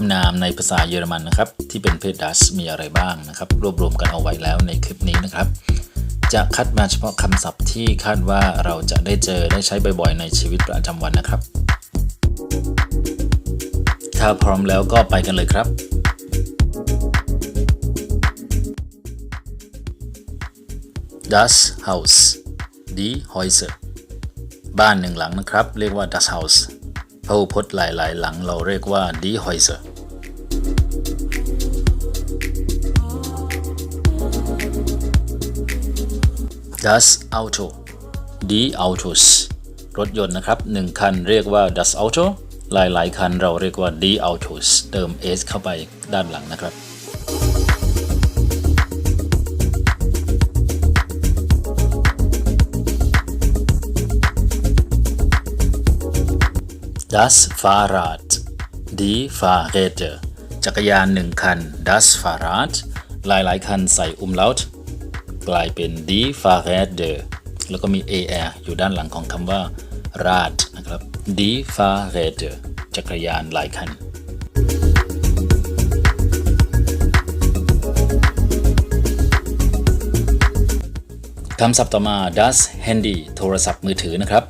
คำนามในภาษาเยอรมันนะครับ ที่เป็นเพศดัชมีอะไรบ้างนะครับ รวบรวมกันเอาไว้แล้วในคลิปนี้นะครับ จะคัดมาเฉพาะคำศัพท์ที่คาดว่าเราจะได้เจอได้ใช้บ่อยๆ ในชีวิตประจำวันนะครับ ถ้าพร้อมแล้วก็ไปกันเลยครับ Das Haus Die Häuser บ้านหนึ่งหลังนะครับ เรียกว่า Das Haus พหูพจน์หลาย ๆ หลังเราเรียกว่า Die Häuser Das Auto Die Autos รถยนต์นะครับหนึ่งคันเรียกว่า Das Auto หลายๆ คันเราเรียกว่า Die Autos เติม s เข้าไปด้านหลังนะครับ Das Fahrrad Die Fahrräder จักรยานหนึ่งคัน Das Fahrrad หลายๆ คันใส่อุมเลาต์ กลายเป็น Die Fahrräder แล้วก็มี AR อยู่ด้านหลังของคำว่า Rad นะครับ Die Fahrräder จักรยานหลายคันคำศัพท์ต่อมา das Handy โทรศัพท์มือถือนะครับ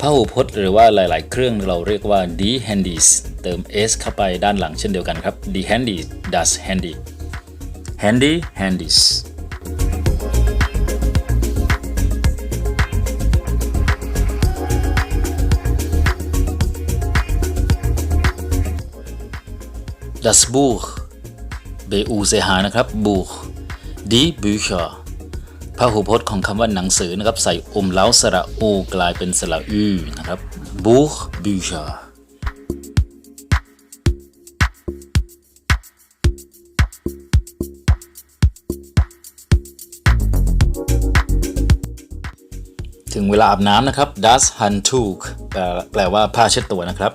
พหูพจน์หรือว่าหลาย ๆ เครื่องเราเรียกว่า die handys เติม s เข้าไปด้านหลังเช่นเดียวกันครับ die handy das handy handy handys ดัสบูคเบอูเซหานะครับบูคดีบูชาพหูพจน์ของคำว่าหนังสือนะครับ ใส่อมเล้าสระอู กลายเป็นสระอูนะครับบูคบูชาถึงเวลาอาบน้ำนะครับ das Handtuch แปลว่าผ้าเช็ดตัวนะครับ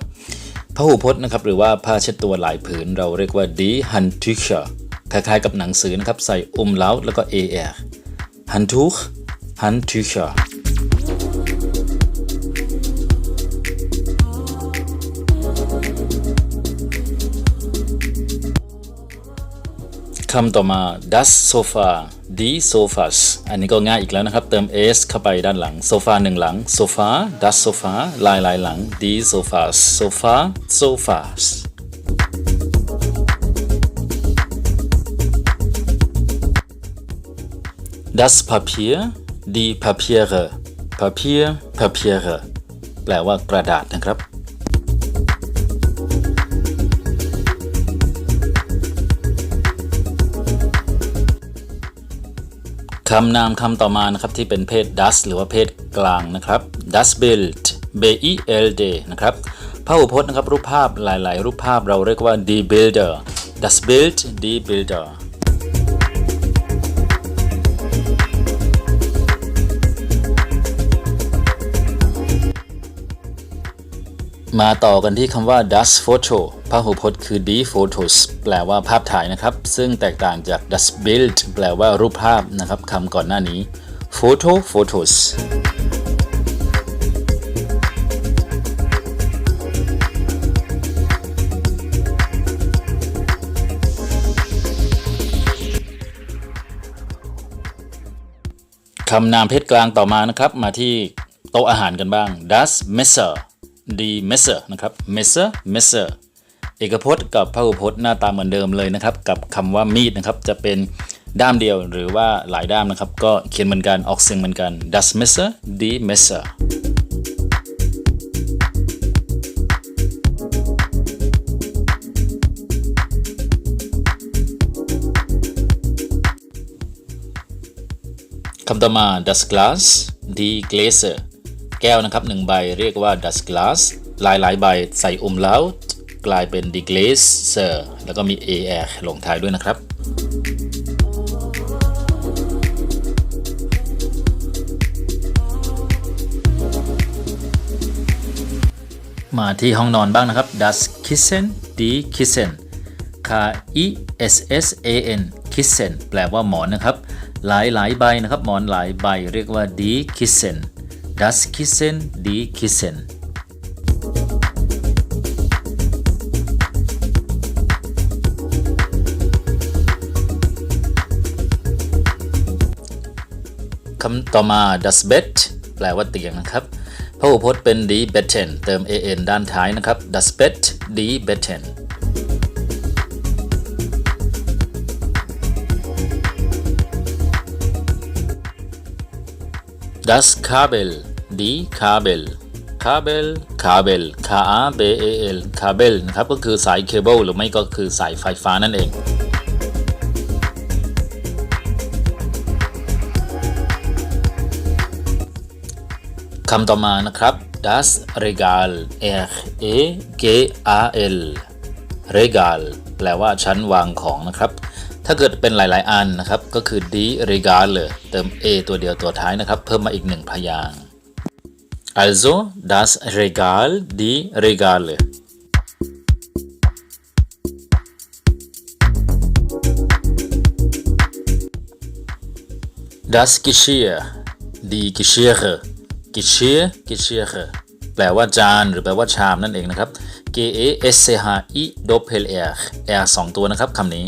พหูพจน์นะครับหรือว่าผ้าเช็ดตัวหลายผืนเราเรียกว่า die Handtücher คล้ายๆกับหนังสือนะครับใส่อุมเล้าแล้วก็ er Handtuch Handtücher คำต่อมา das Sofa die Sofas อันนี้ก็ง่ายอีกแล้วนะครับ เติม s เข้าไปด้านหลัง โซฟาหนึ่งหลัง Sofa das Sofa ลายลายหลัง die Sofas Sofa Sofas Das Papier die Papiere Papier Papiere แปลว่ากระดาษนะครับ คำนามคำต่อมานะครับที่เป็นเพศ das หรือว่าเพศกลางนะครับ das Bild b i l d นะครับพหูพจน์นะครับรูปภาพหลาย ๆ รูปภาพเราเรียกว่า d builder das Bild die Bilder มาต่อกันที่คำว่า das Foto พหูพจน์คือ die Photos แปลว่าภาพถ่ายนะครับ ซึ่งแตกต่างจาก das Bild แปลว่ารูปภาพนะครับคำก่อนหน้านี้ Photo Photos คำนามเพศกลางต่อมานะครับ มาที่โต๊ะอาหารกันบ้าง das Messer die Messer นะครับ Messer Messer เอกพจน์กับพหูพจน์หน้าตาเหมือนเดิมเลยนะครับ กับคำว่ามีดนะครับจะเป็นด้ามเดียวหรือว่าหลายด้ามนะครับ ก็เขียนเหมือนกันออกเสียงเหมือนกัน das Messer die Messer คำต่อมา das Glas die Gläser แก้วนะครับหนึ่งใบเรียกว่า das Glas หลายหลายใบใส่อุมแล้วกลายเป็น die Gläser แล้วก็มี er ลงท้ายด้วยนะครับมาที่ห้องนอนบ้างนะครับ das Kissen die Kissen K I S S A N Kissen แปลว่าหมอนนะครับ หลายหลายใบนะครับ หมอนหลายใบเรียกว่า die Kissen Das Kissen, die Kissen. คำต่อมา das Bett แปลว่าเตียงนะครับพหูพจน์เป็น die Betten เติม an ด้านท้ายนะครับ das Bett die Betten das Kabel die Kabel Kabel Kabel K A B A L Kabel นะครับ ก็คือสายเคเบิลหรือไม่ก็คือสายไฟฟ้านั่นเอง คำต่อมานะครับ das Regal R E G A L Regal แปลว่าชั้นวางของนะครับ ถ้าเกิดเป็นหลาย ๆ อันนะครับ ก็คือ die Regal เลยเติม a ตัวเดียวตัวท้ายนะครับ เพิ่มมาอีกหนึ่งพยาง also das Regal die Regale das Geschirr die Geschirre Geschirr Geschirre แปลว่าจานหรือแปลว่าชามนั่นเองนะครับ G A S C H I Doppel R R สองตัวนะครับคำนี้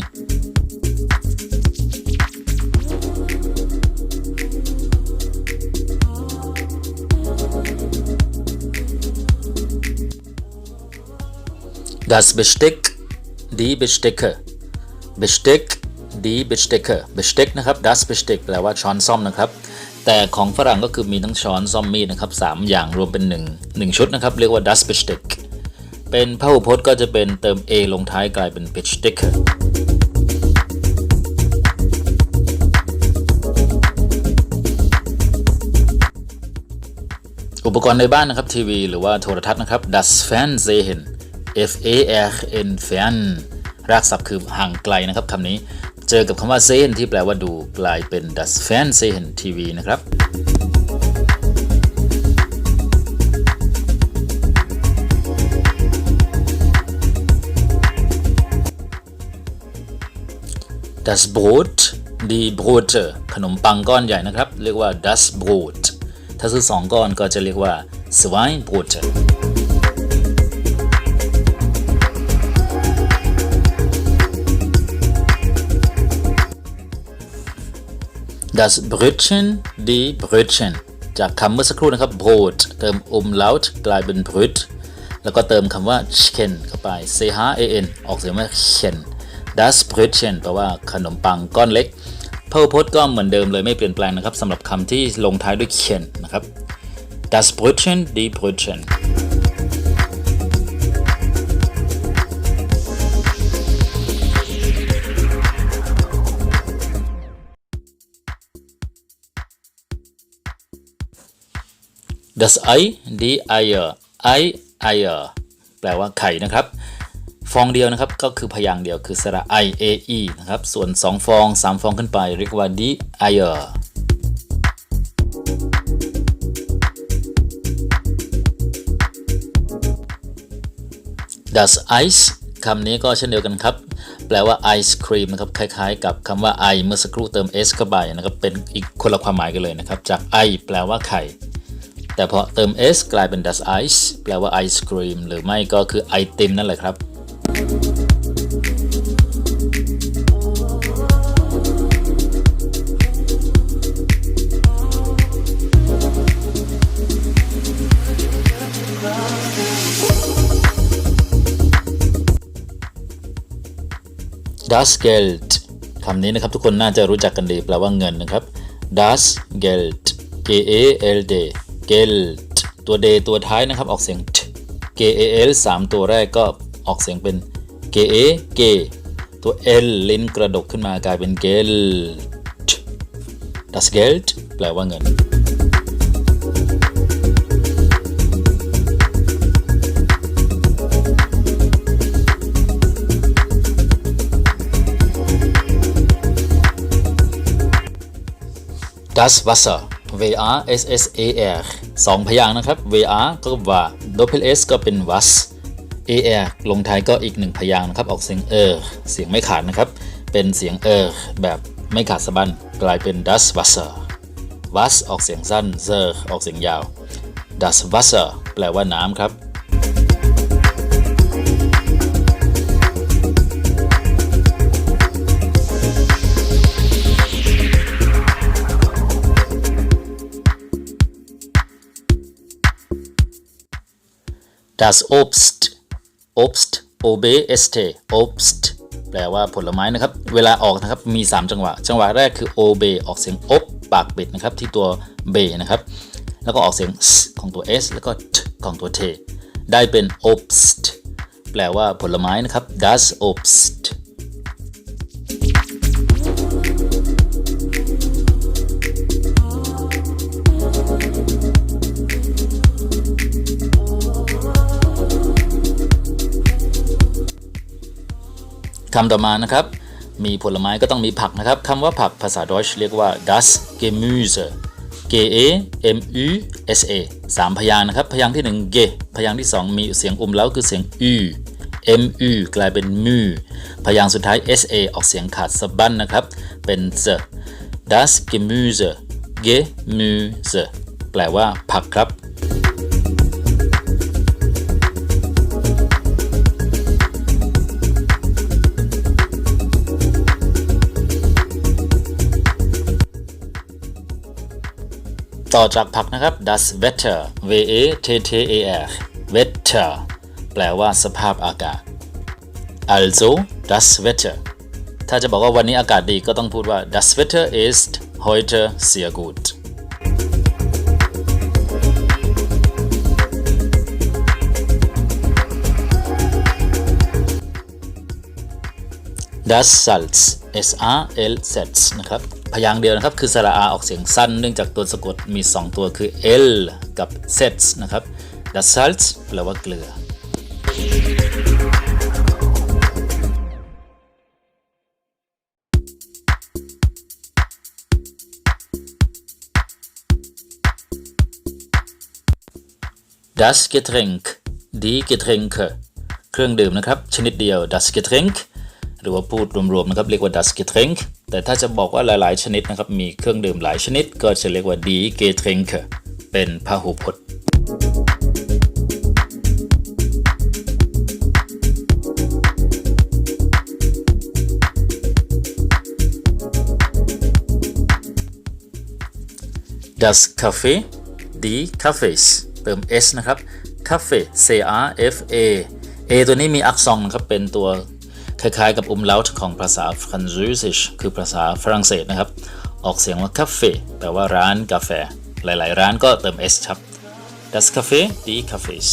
Das Besteck die Bestecke Besteck die Bestecke Besteck นะครับ das Besteck แปลว่าช้อนซ่อมนะครับ แต่ของฝรั่งก็คือมีทั้งช้อนซ่อมมีดนะครับสามอย่างรวมเป็นหนึ่งหนึ่งชุดนะครับ เรียกว่า das Besteck เป็นพหูพจน์ก็จะเป็นเติม a ลงท้ายกลายเป็น Besteck อุปกรณ์ในบ้านนะครับทีวีหรือว่าโทรทัศน์นะครับ das Fernsehen F A R N f e n รากศัพท์คือห่างไกลนะครับคำนี้เจอกับคำว่า sehen ที่แปลว่าดูกลายเป็น das Fernsehen TV นะครับ das Brot die Brote ขนมปังก้อนใหญ่นะครับ เรียกว่า das Brot ถ้าซื้อสองก้อนก็จะเรียกว่า zwei Brote das Brötchen die Brötchen จากคำเมื่อสักครู่นะครับ Brot เติม umlaut กลายเป็น Bröt แล้วก็เติมคำว่า chicken เข้าไป c h a n ออกเสียงว่า chicken das Brötchen แปลว่าขนมปังก้อนเล็กเพหูพจน์ก็เหมือนเดิมเลยไม่เปลี่ยนแปลงนะครับสำหรับคำที่ลงท้ายด้วย chicken นะครับ das Brötchen die Brötchen das Ei die Eier Ei Eier แปลว่าไข่นะครับ ฟองเดียวนะครับก็คือพยางค์เดียวคือสระ i a e นะครับ ส่วน 2 ฟอง 3 ฟองขึ้นไป เรียกว่า die Eier das Eis คำนี้ก็เช่นเดียวกันครับ แปลว่าไอศครีมนะครับ คล้ายๆ กับคำว่า i เมื่อสักครู่เติม s เข้าไปนะครับ เป็นอีกคนละความหมายกันเลยนะครับ จาก i แปลว่าไข่ แต่พอเติม s กลายเป็น das Eis แปลว่าไอศครีมหรือไม่ก็คือไอติมนั่นแหละครับ das Geld คำนี้นะครับทุกคนน่าจะรู้จักกันดีแปลว่าเงินนะครับ das Geld G A L D Geld ตัว d ตัวท้ายนะครับ ออกเสียง t G A L สามตัวแรกก็ออกเสียงเป็น G A G ตัว L ลิ้นกระดกขึ้นมากลายเป็น Geld das Geld แปลว่าเงิน das Wasser VR S S A R สองพยางค์นะครับ V R ก็ว่า Doppel S ก็เป็น was A R ลงท้ายก็อีกหนึ่งพยางค์นะครับ ออกเสียงเออเสียงไม่ขาดนะครับ เป็นเสียงเออแบบไม่ขาดสะบั้นกลายเป็น das Wasser was ออกเสียงสั้น zer ออกเสียงยาว das Wasser แปลว่าน้ำครับ das Obst Obst O B S T Obst แปลว่าผลไม้นะครับ เวลาออกนะครับมี 3 จังหวะ จังหวะแรกคือ O B ออกเสียงอบปากปิดนะครับที่ตัว B นะครับแล้วก็ออกเสียง S ของตัว S แล้วก็ T ของตัว T ได้เป็น Obst แปลว่าผลไม้นะครับ das Obst คำต่อมานะครับ มีผลไม้ก็ต้องมีผักนะครับคำว่าผักภาษาดอยช์เรียกว่า das Gemüse G A M U S A สามพยางนะครับ พยางที่1 G พยางที่ 2 มีเสียงอุ้มแล้วคือเสียง U M U กลายเป็นมือพยางสุดท้าย S A ออกเสียงขาดสะบั้นนะครับ เป็น z das Gemüse Gemüse แปลว่าผักครับ ต่อจากผักนะครับ das Wetter V A T T A R Wetter แปลว่าสภาพอากาศ also das Wetter ถ้าจะบอกว่าวันนี้อากาศดีก็ต้องพูดว่า das Wetter ist heute sehr gut das Salz S R L Z นะครับ พยางค์เดียวนะครับ คือสระอาออกเสียงสั้น เนื่องจากตัวสะกดมี 2 ตัวคือ L กับ Z นะครับ das Salz แปลว่าเกลือ das Getränk die Getränke เครื่องดื่มนะครับ ชนิดเดียว das Getränk หรือว่าพูดรวมๆนะครับเรียกว่า das Getränk แต่ถ้าจะบอกว่าหลายๆ ชนิดนะครับมีเครื่องดื่มหลายชนิด ก็จะเรียกว่า die Getränke เป็นพหูพจน์ das Café die Cafés เติม s นะครับ Cafe C R F A A ตัวนี้มีอักษรนะครับเป็นตัว คล้ายๆกับอุมเลาท์ของภาษาฟรังเศสคือภาษาฝรั่งเศสนะครับ ออกเสียงว่า Cafe แปลว่าร้านกาแฟ หลายๆ ร้านก็เติม s ครับ das Café die Cafés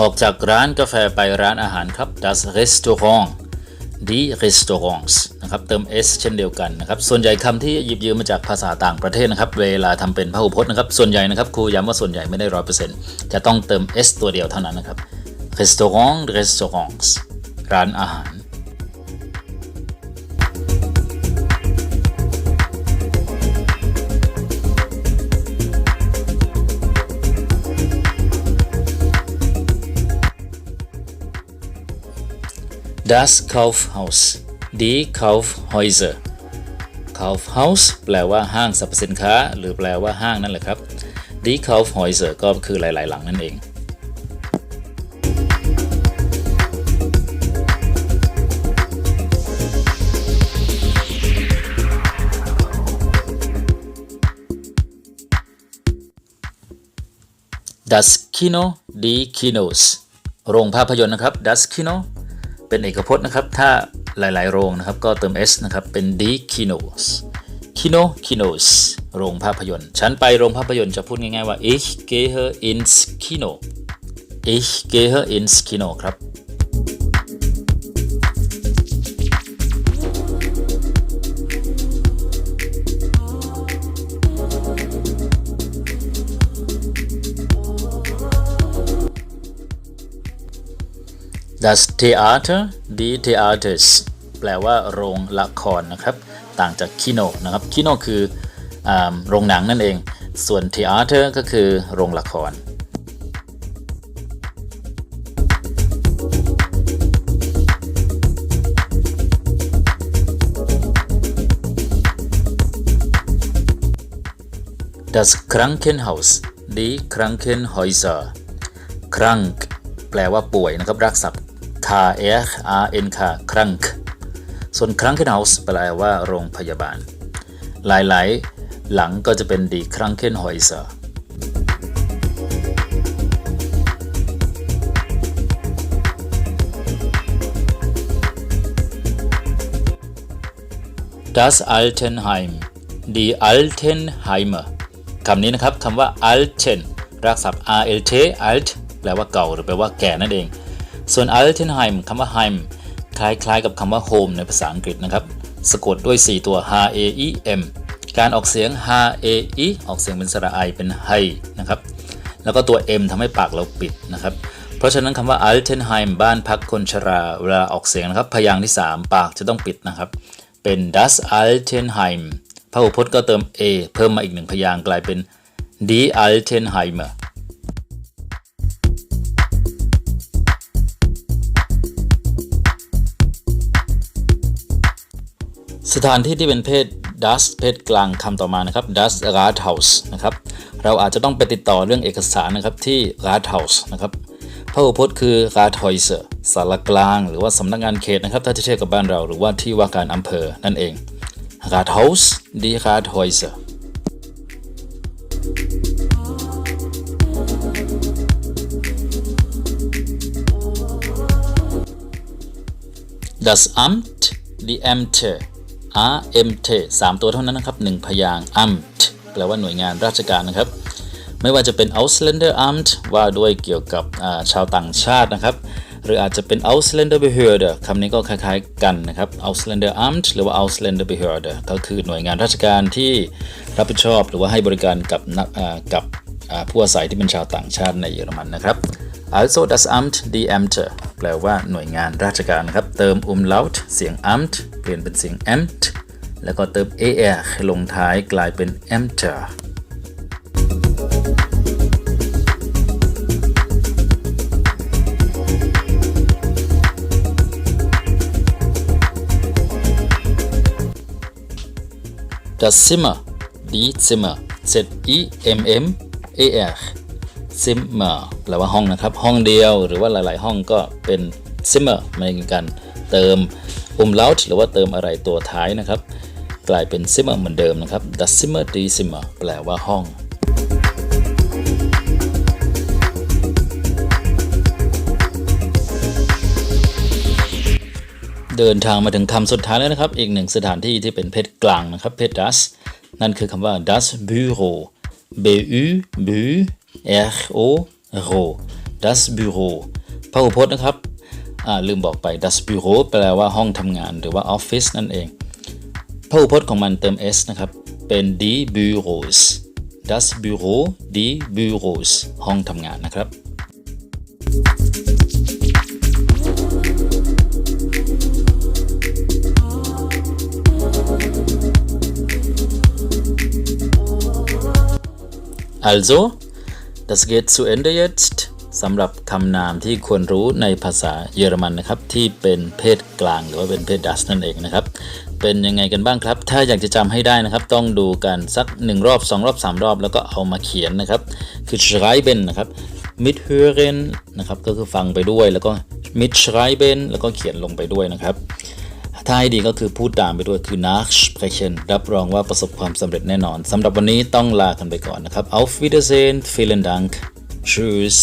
ออกจากร้านกาแฟไปร้านอาหารครับ das Restaurant die Restaurants นะครับเติม s เช่นเดียวกันนะครับส่วนใหญ่คำที่หยิบยืมมาจากภาษาต่างประเทศนะครับเวลาทำเป็นพหูพจน์นะครับส่วนใหญ่นะครับครูย้ำว่าส่วนใหญ่ไม่ได้ร้อยเปอร์เซ็นต์จะต้องเติม s ตัวเดียวเท่านั้นนะครับ Restaurant Restaurants ร้านอาหาร Das Kaufhaus die Kaufhäuser Kaufhaus แปลว่าห้างสรรพสินค้า หรือแปลว่าห้างนั่นแหละครับ die Kaufhäuser ก็คือหลาย ๆ หลังนั่นเอง Das Kino die Kinos โรงภาพยนตร์นะครับ Das Kino เป็นเอกพจน์นะครับ ถ้าหลายๆ โรงนะครับ ก็เติม s นะครับ เป็น die Kinos Kino Kinos โรงภาพยนตร์ ฉันไปโรงภาพยนตร์จะพูดง่ายๆว่า ich gehe ins Kino ich gehe ins Kino ครับ Das Theater die Theaters แปลว่าโรงละครนะครับ ต่างจากคิโนนะครับคิโนคืออโรงหนังนั่นเอง ส่วน Theater ก็คือโรงละคร Das Krankenhaus die Krankenhäuser Krank แปลว่าป่วยนะครับรักศัพท์ KRNK krank ส่วนครังค์เฮาส์แปลว่าโรงพยาบาล หลายๆ หลังก็จะเป็นดีค Krankenhäuser ดัสอัลเทนไฮม์ดีอัลเทนไฮเมอร์คำนี้นะครับคำว่า Alten รักศัพท์ alt alt แปลว่าเก่าหรือแปลว่าแก่นั่นเอง ส่วน Altenheim คำว่า heim คล้ายๆกับคำว่า home ในภาษาอังกฤษนะครับ สะกดด้วย 4 ตัว h a e m การออกเสียง h a e ออกเสียงเป็นสระไอเป็น h นะครับ แล้วก็ตัว m ทำให้ปากเราปิดนะครับ เพราะฉะนั้นคำว่า Altenheim บ้านพักคนชราเวลาออกเสียงนะครับ พยางค์ที่ 3 ปากจะต้องปิดนะครับ เป็น das Altenheim พหูพจน์ก็เติม a เพิ่มมาอีกหนึ่งพยางค์กลายเป็น die Altenheimer สถานที่ที่เป็นเพศ das เพศกลางคำต่อมานะครับ das Rathaus นะครับเราอาจจะต้องไปติดต่อเรื่องเอกสารนะครับที่ Rathaus นะครับพหูพจน์คือ Rathäuser สารกลาง หรือว่าสำนักงานเขตนะครับ ถ้าจะเทียบกับบ้านเราหรือว่าที่ว่าการอำเภอนั่นเอง Rathaus die Rathäuser Das Amt die Ämter A M T สามตั RMT 3 ตัวเท่านั้นนะครับหนึ่งพยางค์ Amt แปลว่าหน่วยงานราชการนะครับ ไม่ว่าจะเป็น Ausländer Amt ว่าด้วยเกี่ยวกับชาวต่างชาตินะครับ หรืออาจจะเป็น Ausländer Behörde คำนี้ก็คล้ายๆกันนะครับ Ausländer Amt หรือว่า Ausländer Behörde ก็คือหน่วยงานราชการที่รับผิดชอบหรือว่าให้บริการกับกับผู้อาศัยที่เป็นชาวต่างชาติในเยอรมันนะครับ also das Amt die Ämter แปลว่าหน่วยงานราชการนะครับ เติม umlaut เสียง Amt ลี่ยนเป็นเสียง Amt แล้วก็เติม er ลงท้ายกลายเป็น Ämter ดัสซิมเมอร์ดีซิมเมอร์ Z E M M A R ซิมเมอร์แปลว่าห้องนะครับ ห้องเดียวหรือว่าหลาย ๆ ห้องก็เป็นซิมเมอร์เหมือนกันเติม อุมลาวหรือว่าเติมอะไรตัวท้ายนะครับ กลายเป็นซิมเมอร์เหมือนเดิมนะครับ Das Zimmer die Zimmer แปลว่าห้องเดินทางมาถึงคำสุดท้ายแล้วนะครับ อีกหนึ่งสถานที่ที่เป็นเพศกลางนะครับ เพศ das นั่นคือคำว่า das Büro B U bu R O R O das Büro พหูพจน์นะครับ ลืมบอกไป das Büro แปลว่าห้องทำงานหรือว่าออฟฟิศนั่นเองพหูพจน์ของมันเติม s นะครับ เป็น die Büros das Büro die Büros ห้องทำงานนะครับ also das geht zu Ende jetzt สำหรับคำนามที่ควรรู้ในภาษาเยอรมันนะครับ ที่เป็นเพศกลางหรือว่าเป็นเพศดัสนั่นเองนะครับ เป็นยังไงกันบ้างครับ ถ้าอยากจะจำให้ได้นะครับ ต้องดูกันสัก 1 รอบ 2 รอบ 3 รอบ แล้วก็เอามาเขียนนะครับ คือ schreiben นะครับ mit hören นะครับก็คือฟังไปด้วยแล้วก็ mit schreiben แล้วก็เขียนลงไปด้วยนะครับถ้าให้ดีก็คือพูดตามไปด้วยคือ nachsprechen รับรองว่าประสบความสำเร็จแน่นอนสำหรับวันนี้ต้องลากันไปก่อนนะครับ auf Wiedersehen vielen Dank tschüss